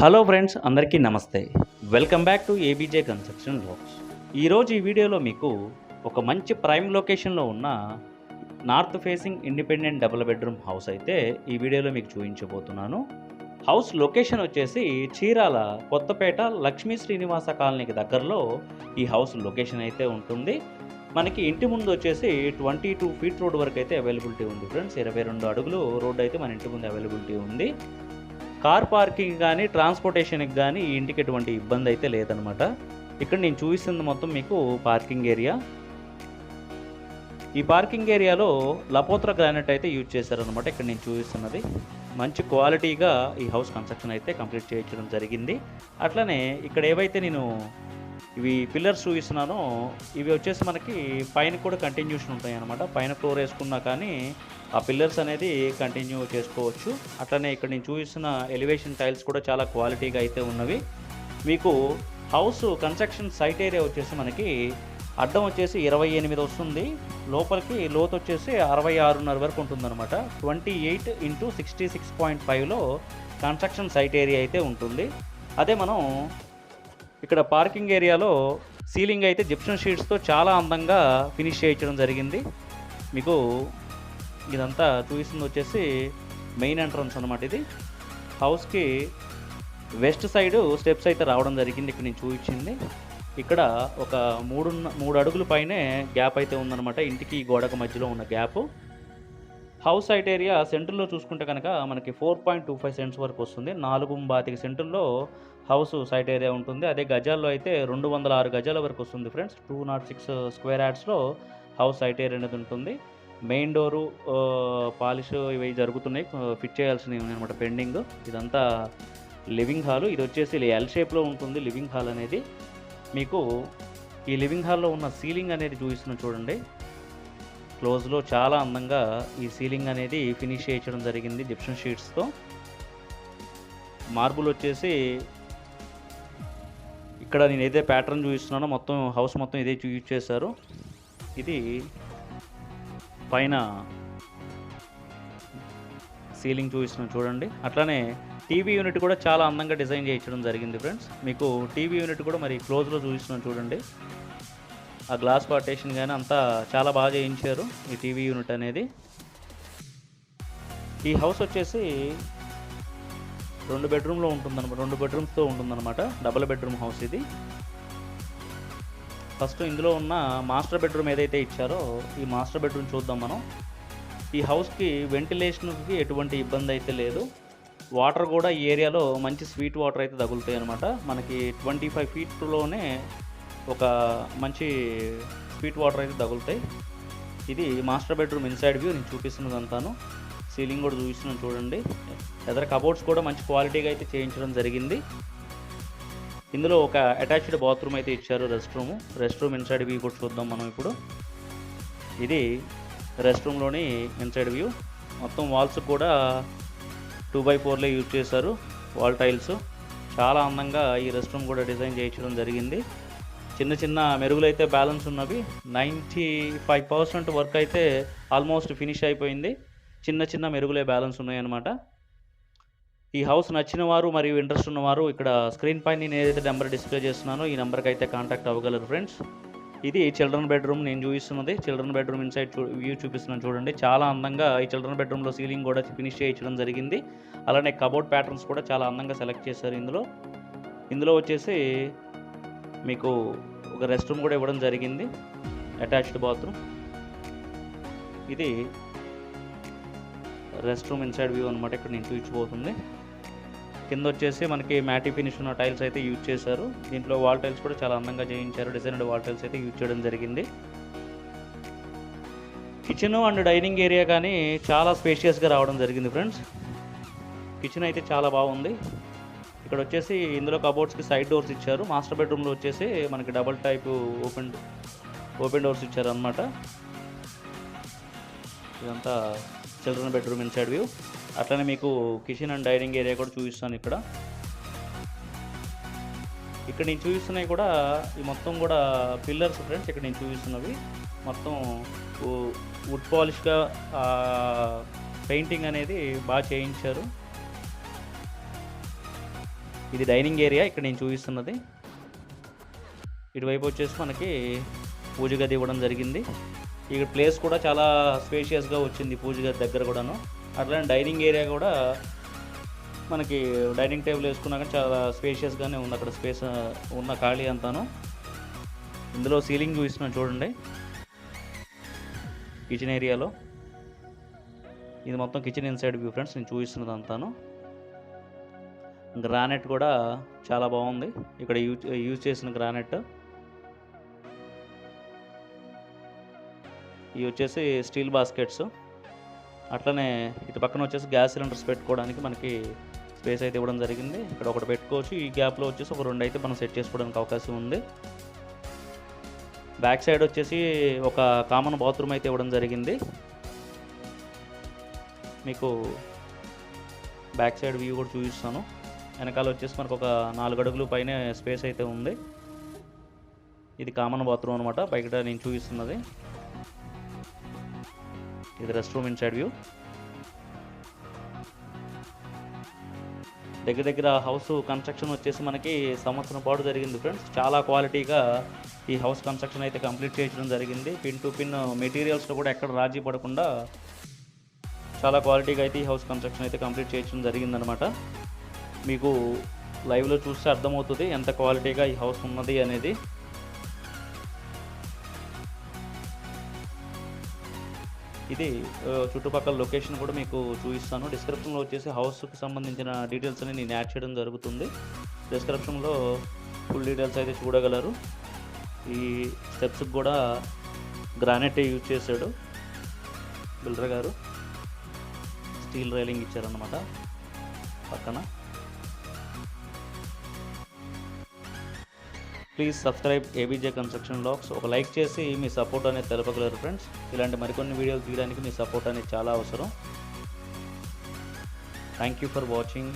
Hello friends అందరికీ నమస్తే. Welcome back to ABJ construction blogs ఈరోజు ఈ వీడియోలో మీకు ఒక మంచి ప్రైమ్ లొకేషన్లో ఉన్న north facing independent double bedroom house అయితే ఈ వీడియోలో మీకు చూపించబోతున్నాను. హౌస్ లొకేషన్ వచ్చేసి చీరాల కొత్తపేట లక్ష్మీ శ్రీనివాస కాలనీకి దగ్గరలో ఈ హౌస్ లొకేషన్ అయితే ఉంటుంది. మనకి ఇంటి ముందు వచ్చేసి ట్వంటీ టూ ఫీట్ రోడ్ వరకు అయితే అవైలబిలిటీ ఉంది. ఫ్రెండ్స్ ఇరవై రెండు అడుగులు రోడ్ అయితే మన ఇంటి ముందు అవైలబిలిటీ ఉంది. కార్ పార్కింగ్ కానీ ట్రాన్స్పోర్టేషన్కి కానీ ఈ ఇంటికి ఎటువంటి ఇబ్బంది అయితే లేదనమాట ఇక్కడ నేను చూపిస్తుంది మొత్తం మీకు పార్కింగ్ ఏరియా. ఈ పార్కింగ్ ఏరియాలో లపోత్ర గ్రానైట్ అయితే యూజ్ చేశారనమాట ఇక్కడ నేను చూపిస్తున్నది. మంచి క్వాలిటీగా ఈ హౌస్ కన్స్ట్రక్షన్ అయితే కంప్లీట్ చేయించడం జరిగింది. అట్లనే ఇక్కడ ఏవైతే నేను ఇవి పిల్లర్స్ చూపిస్తున్నానో ఇవి వచ్చేసి మనకి పైన కూడా కంటిన్యూషన్ ఉంటాయి అనమాట పైన ఫ్లోర్ వేసుకున్నా కానీ ఆ పిల్లర్స్ అనేది కంటిన్యూ చేసుకోవచ్చు. అట్లనే ఇక్కడ నేను చూపిస్తున్న ఎలివేషన్ టైల్స్ కూడా చాలా క్వాలిటీగా అయితే ఉన్నవి. మీకు హౌస్ కన్స్ట్రక్షన్ సైట్ ఏరియా వచ్చేసి మనకి అడ్డం వచ్చేసి ఇరవై ఎనిమిది వస్తుంది. లోపలికి లోతు వచ్చేసి అరవై ఆరున్నర వరకు ఉంటుందన్నమాట. Twenty eight into sixty six point ఫైవ్లో కన్స్ట్రక్షన్ సైట్ ఏరియా అయితే ఉంటుంది. అదే మనం ఇక్కడ పార్కింగ్ ఏరియాలో సీలింగ్ అయితే జిప్షన్ షీట్స్తో చాలా అందంగా ఫినిష్ చేయించడం జరిగింది. మీకు ఇదంతా చూపిస్తుంది వచ్చేసి మెయిన్ ఎంట్రన్స్ అనమాట ఇది. హౌస్కి వెస్ట్ సైడ్ స్టెప్స్ అయితే రావడం జరిగింది ఇక్కడ నేను చూపించింది. ఇక్కడ ఒక మూడు మూడు అడుగుల పైనే గ్యాప్ అయితే ఉందన్నమాట ఇంటికి గోడకు మధ్యలో ఉన్న గ్యాప్. హౌస్ సైట్ ఏరియా సెంటర్లో చూసుకుంటే కనుక మనకి four point two five cents వరకు వస్తుంది. నాలుగు బాతిక సెంటర్లో హౌస్ సైట్ ఏరియా ఉంటుంది. అదే గజాల్లో అయితే రెండు వందల ఆరు గజాల వరకు వస్తుంది friends. Two not six square యాడ్స్లో house site area అనేది ఉంటుంది. మెయిన్ డోరు పాలిష్ ఇవి జరుగుతున్నాయి. ఫిట్ చేయాల్సినవి అనమాట పెండింగ్. ఇదంతా లివింగ్ హాల్. ఇది వచ్చేసి ఎల్ షేప్లో ఉంటుంది లివింగ్ హాల్ అనేది. మీకు ఈ లివింగ్ హాల్లో ఉన్న సీలింగ్ అనేది చూపిస్తున్నాం చూడండి. క్లోజ్లో చాలా అందంగా ఈ సీలింగ్ అనేది ఫినిష్ చేయించడం జరిగింది జిప్షన్ షీట్స్తో మార్బుల్ వచ్చేసి ఇక్కడ నేను ఏదైతే ప్యాటర్న్ చూపిస్తున్నానో మొత్తం హౌస్ మొత్తం ఇదే యూజ్ చేశారు ఇది పైన సీలింగ్ చూపిస్తున్నాం చూడండి. అట్లానే టీవీ యూనిట్ కూడా చాలా అందంగా డిజైన్ చేయించడం జరిగింది ఫ్రెండ్స్. మీకు టీవీ యూనిట్ కూడా మరి క్లోజ్లో చూపిస్తున్నాం చూడండి. ఆ గ్లాస్ పార్టేషన్ కానీ అంతా చాలా బాగా చేయించారు ఈ టీవీ యూనిట్ అనేది. ఈ హౌస్ వచ్చేసి రెండు బెడ్రూమ్లో ఉంటుందన్నమాట. రెండు బెడ్రూమ్స్తో ఉంటుందన్నమాట. డబుల్ బెడ్రూమ్ హౌస్ ఇది. ఫస్ట్ ఇందులో ఉన్న మాస్టర్ బెడ్రూమ్ ఏదైతే ఇచ్చారో ఈ మాస్టర్ బెడ్రూమ్ చూద్దాం మనం. ఈ హౌస్కి వెంటిలేషన్కి ఎటువంటి ఇబ్బంది అయితే లేదు. వాటర్ కూడా ఈ ఏరియాలో మంచి స్వీట్ వాటర్ అయితే తగులుతాయి అనమాట మనకి ట్వంటీ ఫైవ్ ఫీట్లోనే ఒక మంచి స్వీట్ వాటర్ అయితే తగులుతాయి. ఇది మాస్టర్ బెడ్రూమ్ ఇన్సైడ్ వ్యూ నేను చూపిస్తున్నదంతాను. సీలింగ్ కూడా చూపిస్తున్నాను చూడండి. ఎదర కబోర్డ్స్ కూడా మంచి క్వాలిటీగా అయితే చేయించడం జరిగింది. ఇందులో ఒక అటాచ్డ్ బాత్రూమ్ అయితే ఇచ్చారు rest room. Rest room inside view కూడా చూద్దాం మనం ఇప్పుడు. ఇది రెస్ట్ రూమ్లోని ఇన్సైడ్ వ్యూ మొత్తం వాల్స్ కూడా టూ బై ఫోర్లే యూజ్ చేశారు వాల్ టైల్స్ చాలా అందంగా ఈ రెస్ట్ రూమ్ కూడా డిజైన్ చేయించడం జరిగింది. చిన్న చిన్న మెరుగులు అయితే బ్యాలెన్స్ ఉన్నవి. నైంటీ ఫైవ్ పర్సెంట్ వర్క్ అయితే ఆల్మోస్ట్ ఫినిష్ అయిపోయింది. చిన్న చిన్న మెరుగులే బ్యాలెన్స్ ఉన్నాయన్నమాట. ఈ హౌస్ నచ్చిన వారు మరియు ఇంట్రెస్ట్ ఉన్నవారు ఇక్కడ స్క్రీన్ పైన నేను ఏదైతే నెంబర్ డిస్ప్లే చేస్తున్నానో ఈ నెంబర్కి అయితే కాంటాక్ట్ అవ్వగలరు ఫ్రెండ్స్. ఇది చిల్డ్రన్ బెడ్రూమ్ నేను చూపిస్తున్నది. చిల్డ్రన్ బెడ్రూమ్ ఇన్సైడ్ చూ వ్యూ చూపిస్తున్నాను చూడండి. చాలా అందంగా ఈ చిల్డ్రన్ బెడ్రూమ్లో సీలింగ్ కూడా ఫినిష్ చేయించడం జరిగింది. అలానే కబోర్డ్ ప్యాటర్న్స్ కూడా చాలా అందంగా సెలెక్ట్ చేశారు ఇందులో. ఇందులో వచ్చేసి మీకు ఒక రెస్ట్ రూమ్ కూడా ఇవ్వడం జరిగింది. Attached bathroom. ఇది రెస్ట్ రూమ్ ఇన్సైడ్ వ్యూ అనమాట ఇక్కడ నేను చూపించబోతుంది. కింద వచ్చేసి మనకి మ్యాటి ఫినిష్ ఉన్న టైల్స్ అయితే యూజ్ చేశారు. దీంట్లో వాల్ టైల్స్ కూడా చాలా అందంగా చేయించారు. డిజైనడ్ వాల్ టైల్స్ అయితే యూజ్ చేయడం జరిగింది. కిచెన్ అండ్ డైనింగ్ ఏరియా కానీ చాలా స్పేషియస్గా రావడం జరిగింది ఫ్రెండ్స్. కిచెన్ అయితే చాలా బాగుంది. ఇక్కడ వచ్చేసి ఇందులో కబోర్డ్స్కి సైడ్ డోర్స్ ఇచ్చారు. మాస్టర్ బెడ్రూమ్లో వచ్చేసి మనకి double type open open doors ఇచ్చారు అనమాట ఇదంతా చిల్డ్రన్ బెడ్రూమ్ ఇన్సైడ్ వ్యూ. అట్లనే మీకు కిచెన్ అండ్ డైనింగ్ ఏరియా కూడా చూపిస్తాను ఇక్కడ. ఇక్కడ నేను చూపిస్తున్నవి కూడా ఈ మొత్తం కూడా పిల్లర్స్ ఫ్రెండ్స్ ఇక్కడ నేను చూపిస్తున్నవి. మొత్తం వుడ్ పాలిష్గా పెయింటింగ్ అనేది బాగా చేయించారు. ఇది డైనింగ్ ఏరియా ఇక్కడ నేను చూపిస్తున్నది. ఇటువైపు వచ్చేసి మనకి పూజ గది ఇవ్వడం జరిగింది. ఇక్కడ ప్లేస్ కూడా చాలా స్పేషియస్గా వచ్చింది పూజ గది దగ్గర కూడాను. అట్లనే డైనింగ్ ఏరియా కూడా మనకి డైనింగ్ టేబుల్ వేసుకున్నాక చాలా స్పేషియస్గానే ఉంది. అక్కడ స్పేస్ ఉన్న ఖాళీ అంతాను. ఇందులో సీలింగ్ చూపిస్తున్నాను చూడండి. కిచెన్ ఏరియాలో. ఇది మొత్తం కిచెన్ ఇన్సైడ్ వ్యూ ఫ్రెండ్స్ నేను చూపిస్తున్నది అంతాను. గ్రానైట్ కూడా చాలా బాగుంది. ఇక్కడ యూజ్ యూజ్ చేసిన గ్రానైట్. ఇవి వచ్చేసి స్టీల్ బాస్కెట్స్. అట్లనే ఇటు పక్కన వచ్చేసి గ్యాస్ సిలిండర్స్ పెట్టుకోవడానికి మనకి స్పేస్ అయితే ఇవ్వడం జరిగింది. ఇక్కడ ఒకటి పెట్టుకోవచ్చు. ఈ గ్యాప్లో వచ్చేసి ఒక రెండు అయితే మనం సెట్ చేసుకోవడానికి అవకాశం ఉంది. బ్యాక్ సైడ్ వచ్చేసి ఒక కామన్ బాత్రూమ్ అయితే ఇవ్వడం జరిగింది. మీకు బ్యాక్ సైడ్ వ్యూ కూడా చూపిస్తాను. వెనకాల వచ్చేసి మనకు ఒక నాలుగు అడుగులు పైన స్పేస్ అయితే ఉంది. ఇది కామన్ బాత్రూమ్ అనమాట బయట నేను చూపిస్తున్నది. ఇది రెస్ట్ రూమ్ ఇన్సైడ్ వ్యూ దగ్గర దగ్గర హౌస్ కన్స్ట్రక్షన్ వచ్చేసి మనకి సంవత్సరం పాటు జరిగింది ఫ్రెండ్స్ చాలా క్వాలిటీగా ఈ హౌస్ కన్స్ట్రక్షన్ అయితే కంప్లీట్ చేయడం జరిగింది. పిన్ టు పిన్ మెటీరియల్స్లో కూడా ఎక్కడ రాజీ పడకుండా చాలా క్వాలిటీగా అయితే ఈ హౌస్ కన్స్ట్రక్షన్ అయితే కంప్లీట్ చేయడం జరిగిందనమాట మీకు లైవ్లో చూస్తే అర్థమవుతుంది ఎంత క్వాలిటీగా ఈ హౌస్ ఉన్నది అనేది. ఇది చుట్టుపక్కల లొకేషన్ కూడా మీకు చూపిస్తాను. డిస్క్రిప్షన్లో వచ్చేసి హౌస్కి సంబంధించిన డీటెయిల్స్ అని నేను యాడ్ చేయడం జరుగుతుంది. డిస్క్రిప్షన్లో ఫుల్ డీటెయిల్స్ అయితే చూడగలరు. ఈ స్టెప్స్కి కూడా గ్రానైట్ యూజ్ చేశాడు బిల్డర్ గారు. స్టీల్ రైలింగ్ ఇచ్చారన్నమాట పక్కన. Please subscribe ABJ construction blogs. ఒక లైక్ చేసి మీ సపోర్ట్ అనేది తెలపగలరు ఫ్రెండ్స్. ఇలాంటి మరికొన్ని వీడియోలు తీయడానికి మీ సపోర్ట్ అనేది చాలా అవసరం. Thank you for watching